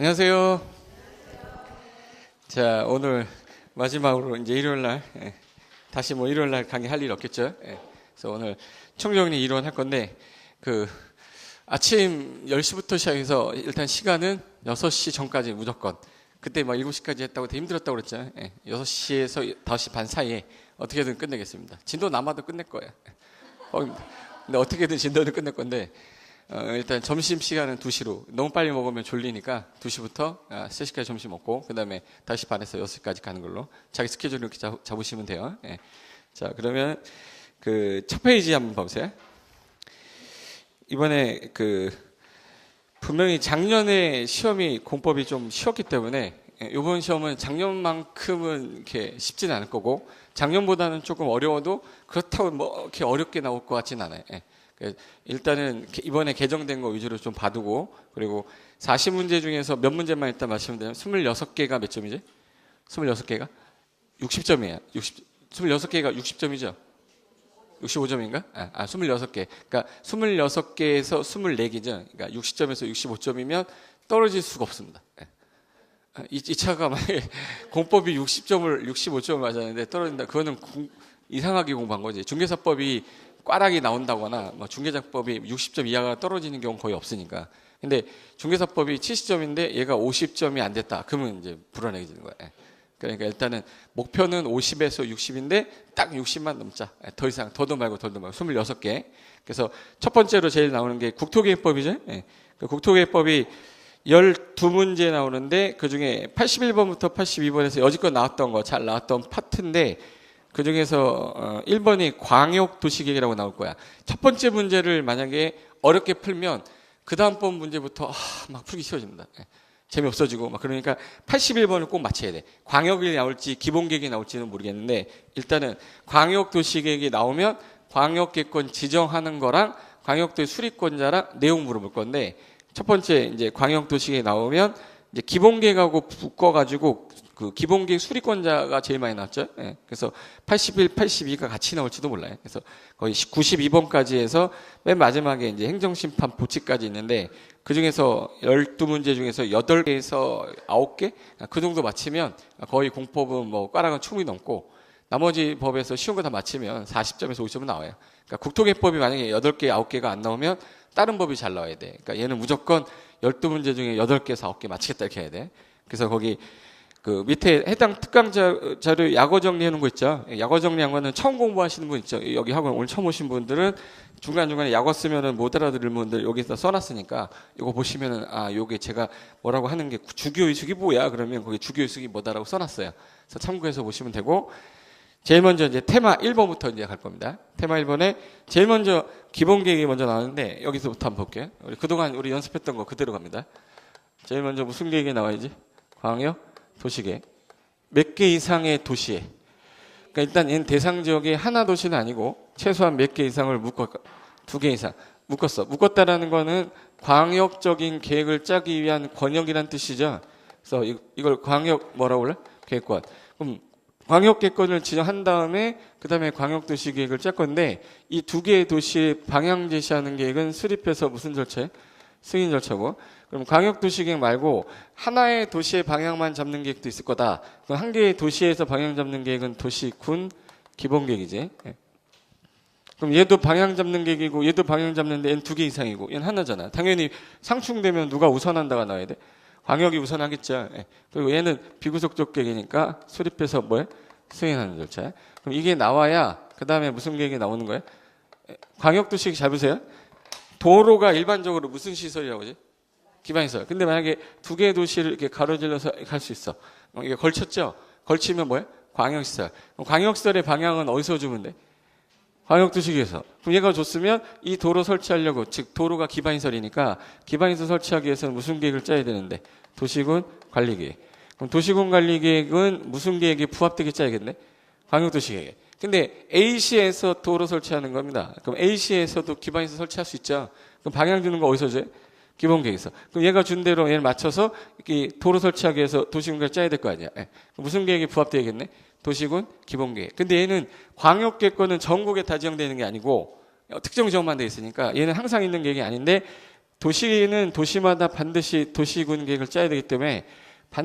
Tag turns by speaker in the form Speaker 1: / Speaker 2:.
Speaker 1: 안녕하세요. 자, 오늘 마지막으로 이제 일요일 날 예, 다시 뭐 일요일 날 강의 할 일 없겠죠? 예, 그래서 오늘 총정리 이론 할 건데 그 아침 10시부터 시작해서 일단 시간은 6시 전까지 무조건 그때 막 7시까지 했다고 되게 힘들었다고 그랬잖아요. 예, 6시에서 5시 반 사이에 어떻게든 끝내겠습니다. 진도 남아도 끝낼 거예요. 어, 근데 어떻게든 진도는 끝낼 건데 어, 일단 점심 시간은 2시로 너무 빨리 먹으면 졸리니까 2시부터 아, 3시까지 점심 먹고 그 다음에 다시 반에서 6시까지 가는 걸로 자기 스케줄 이렇게 잡, 잡으시면 돼요. 예. 자 그러면 그 첫 페이지 한번 봐보세요. 이번에 그 분명히 작년에 시험이 공법이 좀 쉬웠기 때문에 예, 이번 시험은 작년만큼은 이렇게 쉽지는 않을 거고 작년보다는 조금 어려워도 그렇다고 뭐 이렇게 어렵게 나올 것 같지는 않아요. 예. 그 일단은 이번에 개정된 거 위주로 좀 봐두고 그리고 40문제 중에서 몇 문제만 일단 말씀드리면 26개가 몇 점이지? 26개가 60점이에요. 60 26개가 60점이죠. 65점인가? 아, 아 26개. 그러니까 26개에서 24개죠. 그러니까 60점에서 65점이면 떨어질 수가 없습니다. 예. 아, 이, 이 차가 만약에 공법이 60점을 65점을 맞았는데 떨어진다. 그거는 공- 이상하게 공부한 거지. 중개사법이 꽈락이 나온다거나 뭐 중개장법이 60점 이하가 떨어지는 경우 는 거의 없으니까. 근데 중개사법이 70점인데 얘가 50점이 안 됐다. 그러면 이제 불안해지는. 예. 그러니까 일단은 목표는 50에서 60인데 딱 60만 넘자. 예, 더 이상 더도 말고 덜도 말고 26개. 그래서 첫 번째로 제일 나오는 게 국토개법이죠. 예. 그 국토개법이 12문제 나오는데 그중에 81번부터 82번에서 여지껏 나왔던 거 잘 나왔던 파트인데 그 중에서 어, 1번이 광역 도시 계획이라고 나올 거야. 첫 번째 문제를 만약에 어렵게 풀면 그 다음번 문제부터 아, 막 풀기 쉬워집니다. 예. 재미없어지고 막 그러니까 81번을 꼭 맞춰야 돼. 광역이 나올지 기본 계획이 나올지는 모르겠는데 일단은 광역 도시 계획이 나오면 광역계권 지정하는 거랑 광역도의 수립권자랑 내용 물어볼 건데 첫 번째 이제 광역 도시 계획 나오면 이제 기본 계획하고 묶어 가지고 그 기본 계획 수립권자가 제일 많이 나왔죠. 예. 그래서 81, 82가 같이 나올지도 몰라요. 그래서 거의 92번까지 해서 맨 마지막에 이제 행정심판 보치까지 있는데 그 중에서 12문제 중에서 8개에서 9개? 그 정도 맞히면 거의 공법은 뭐 꽈락은 충분히 넘고 나머지 법에서 쉬운 거 다 맞히면 40점에서 50점은 나와요. 그러니까 국토개법이 만약에 8개, 9개가 안 나오면 다른 법이 잘 나와야 돼. 그러니까 얘는 무조건 12문제 중에 8개에서 9개 맞히겠다 이렇게 해야 돼. 그래서 거기 그 밑에 해당 특강 자- 자료 정리해 놓은 거 있죠. 약어 정리한 거는 처음 공부하시는 분 있죠. 여기 학원 오늘 처음 오신 분들은 중간 중간에 약어 쓰면은 못 알아들을 분들 여기서 써놨으니까 이거 보시면은 아 요게 제가 뭐라고 하는 게 주교 의식이 뭐야 그러면 거기 주교 의식이 뭐다라고 써놨어요. 그래서 참고해서 보시면 되고 제일 먼저 이제 테마 1번부터 이제 갈 겁니다. 테마 1번에 제일 먼저 기본 계획이 먼저 나오는데 여기서부터 한번 볼게요. 우리 그동안 우리 연습했던 거 그대로 갑니다. 제일 먼저 무슨 계획이 나와야지? 광역 도시계획. 몇개 이상의 도시에. 그러니까 일단 얘는 대상 지역의 하나 도시는 아니고 최소한 몇 개 이상을 묶어 두 개 이상 묶었어. 묶었다라는 거는 광역적인 계획을 짜기 위한 권역이란 뜻이죠. 그래서 이- 이걸 광역 뭐라고 그래? 계획권. 그럼 광역 계획권을 지정한 다음에 그 다음에 광역 도시 계획을 짤 건데 이 두 개의 도시의 방향 제시하는 계획은 수립해서 무슨 절차에? 승인 절차고 그럼 광역 도시 계획 말고 하나의 도시의 방향만 잡는 계획도 있을 거다. 그럼 한 개의 도시에서 방향 잡는 계획은 도시 군 기본 계획이지. 예. 그럼 얘도 방향 잡는 계획이고 얘도 방향 잡는데 얘는 두개 이상이고 얘는 하나잖아. 당연히 상충되면 누가 우선한다가 나와야 돼. 광역이 우선하겠죠. 예. 그리고 얘는 비구속적 계획이니까 수립해서 뭐해? 승인하는 절차. 그럼 이게 나와야 그 다음에 무슨 계획이 나오는 거예요? 예, 광역도시 잘 보세요. 도로가 일반적으로 무슨 시설이라고 하지? 기반시설. 근데 만약에 두 개의 도시를 이렇게 가로질러서 갈 수 있어. 어, 이게 걸쳤죠? 걸치면 뭐예요? 광역시설. 광역시설의 방향은 어디서 주면 돼? 광역도시계에서. 그럼 얘가 줬으면 이 도로 설치하려고, 즉 도로가 기반시설이니까 기반시설 설치하기 위해서는 무슨 계획을 짜야 되는데? 도시군 관리계획. 그럼 도시군 관리계획은 무슨 계획에 부합되게 짜야겠네? 광역도시계획. 근데 A시에서 도로 설치하는 겁니다. 그럼 A시에서도 기반시설 설치할 수 있죠. 그럼 방향 주는 거 어디서 줘요? 기본 계획에서. 그럼 얘가 준 대로 얘를 맞춰서 이 도로 설치하기 위해서 도시군 계획 짜야 될 거 아니야. 예. 무슨 계획에 부합되겠네? 도시군 기본 계획. 근데 얘는 광역 계획권은 전국에 다 지정되는 게 아니고 어, 특정 지역만 돼 있으니까 얘는 항상 있는 계획이 아닌데 도시는 도시마다 반드시 도시군 계획을 짜야 되기 때문에